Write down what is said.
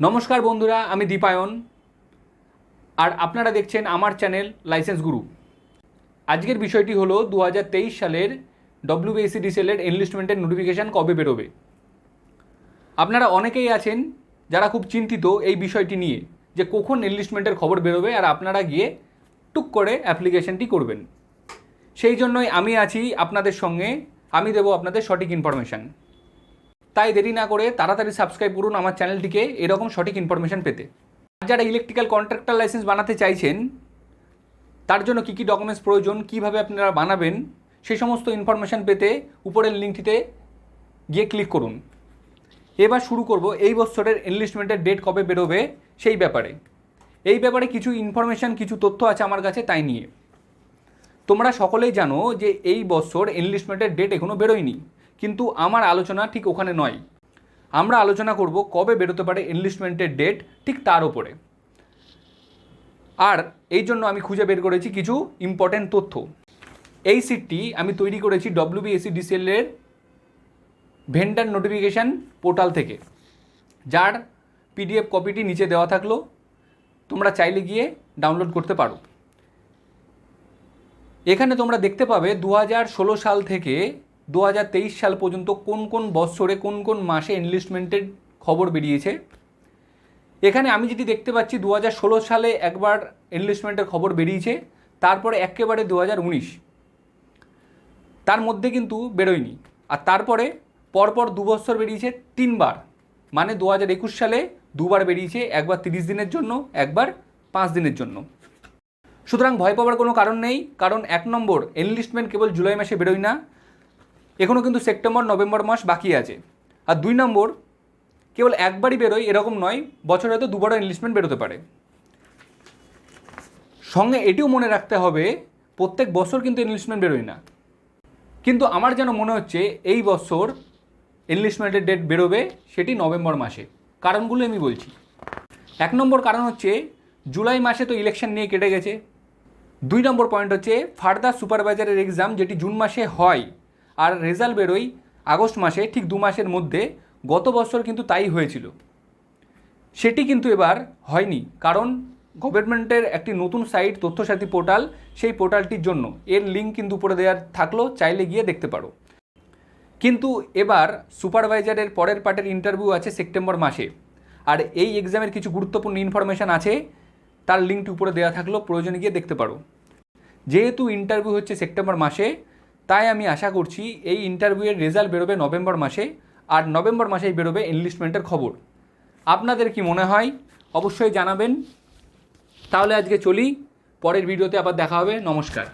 নমস্কার বন্ধুরা, আমি দীপায়ন। আর আপনারা দেখছেন আমার চ্যানেল লাইসেন্স গুরু। আজকের বিষয়টি হলো দু হাজার তেইশ সালের ডব্লিউবিএসিডিসিএলের এনলিস্টমেন্টের নোটিফিকেশান কবে বেরোবে। আপনারা অনেকেই আছেন যারা খুব চিন্তিত এই বিষয়টি নিয়ে, যে কখন এনলিস্টমেন্টের খবর বেরোবে আর আপনারা গিয়ে টুক করে অ্যাপ্লিকেশনটি করবেন। সেই জন্যই আমি আছি আপনাদের সঙ্গে, আমি দেবো আপনাদের সঠিক ইনফরমেশান তাই দেরি না করে তাড়াতাড়ি সাবস্ক্রাইব করুন আমার চ্যানেলটিকে এরকম সঠিক ইনফরমেশান পেতে। আর যারা ইলেকট্রিক্যাল কন্ট্রাক্টর লাইসেন্স বানাতে চাইছেন, তার জন্য কী কী ডকুমেন্টস প্রয়োজন, কীভাবে আপনারা বানাবেন সেই সমস্ত ইনফরমেশান পেতে উপরের লিঙ্কটিতে গিয়ে ক্লিক করুন। এবার শুরু করব, এই বছরের এনলিস্টমেন্টের ডেট কবে বেরোবে, সেই ব্যাপারে। এই ব্যাপারে কিছু ইনফরমেশান কিছু তথ্য আছে আমার কাছে তাই নিয়ে। তোমরা সকলেই জানো যে এই বছর এনলিস্টমেন্টের ডেট এখনও বেরোয়নি। কিন্তু আমার আলোচনা ঠিক ওখানে নয়। আমরা আলোচনা করব কবে বেরোতে পারে এনলিস্টমেন্টের ডেট ঠিক তার ওপরে আর এই জন্য আমি খুঁজে বের করেছি কিছু ইম্পর্ট্যান্ট তথ্য। এই সিটটি আমি তৈরি করেছি ডব্লিউবিএসি ডিসিএলের ভেন্ডার নোটিফিকেশান পোর্টাল থেকে। যার পিডিএফ কপিটি নিচে দেওয়া থাকল। তোমরা চাইলে গিয়ে ডাউনলোড করতে পারো। এখানে তোমরা দেখতে পাবে দু হাজার ষোলো সাল থেকে দু হাজার তেইশ সাল পর্যন্ত কোন কোন বৎসরে কোন কোন মাসে এনলিস্টমেন্টের খবর বেরিয়েছে? এখানে আমি যদি দেখতে পাচ্ছি, দু হাজার ষোলো সালে একবার এনলিস্টমেন্টের খবর বেরিয়েছে, তারপরে একেবারে দু হাজার উনিশ। তার মধ্যে কিন্তু বেরোয়নি। আর তারপরে পরপর দু বছর বেরিয়েছে তিনবার। মানে দু একুশ সালে দুবার বেরিয়েছে, একবার তিরিশ দিনের জন্য, একবার পাঁচ দিনের জন্য। সুতরাং ভয় পাওয়ার কোনো কারণ নেই, কারণ এক নম্বর এনলিস্টমেন্ট কেবল জুলাই মাসে বেরোয় না। এখনও কিন্তু সেপ্টেম্বর, নভেম্বর মাস বাকি আছে। আর দুই নম্বর, কেবল একবারই বেরোয় এরকম নয়, বছরে হয়তো দুবারও এনলিস্টমেন্ট বেরোতে পারে। সঙ্গে এটিও মনে রাখতে হবে, প্রত্যেক বছর কিন্তু এনলিস্টমেন্ট বেরোয় না। কিন্তু আমার যেন মনে হচ্ছে, এই বছর এনলিস্টমেন্টের ডেট বেরোবে সেটি নভেম্বর মাসে। কারণগুলো আমি বলছি। এক নম্বর কারণ হচ্ছে, জুলাই মাসে তো ইলেকশন নিয়ে কেটে গেছে। দুই নম্বর পয়েন্ট হচ্ছে ফার্দার সুপারভাইজারের এক্সাম যেটি জুন মাসে হয় আর রেজাল্ট বেরোয় আগস্ট মাসে, ঠিক দু মাসের মধ্যে। গত বছর কিন্তু তাই হয়েছিল। সেটি কিন্তু এবার হয়নি, কারণ গভর্নমেন্টের একটি নতুন সাইট, তথ্যসাথী পোর্টাল, সেই পোর্টালটির জন্য। এর লিঙ্ক কিন্তু উপরে দেওয়া থাকল, চাইলে গিয়ে দেখতে পারো। কিন্তু এবার সুপারভাইজারের পরের পার্টের ইন্টারভিউ আছে সেপ্টেম্বর মাসে। আর এই এক্সামের কিছু গুরুত্বপূর্ণ ইনফরমেশান আছে, তার লিঙ্কটি উপরে দেওয়া থাকল, প্রয়োজনে গিয়ে দেখতে পারো। যেহেতু ইন্টারভিউ হচ্ছে সেপ্টেম্বর মাসে তাই আমি আশা করছি এই ইন্টারভিউয়ের রেজাল্ট বেরোবে নভেম্বর মাসে আর নভেম্বর মাসেই বেরোবে এনলিস্টমেন্টের খবর। আপনাদের কি মনে হয়? অবশ্যই জানাবেন। তাহলে আজকে চলি, পরের ভিডিওতে আবার দেখা হবে। নমস্কার।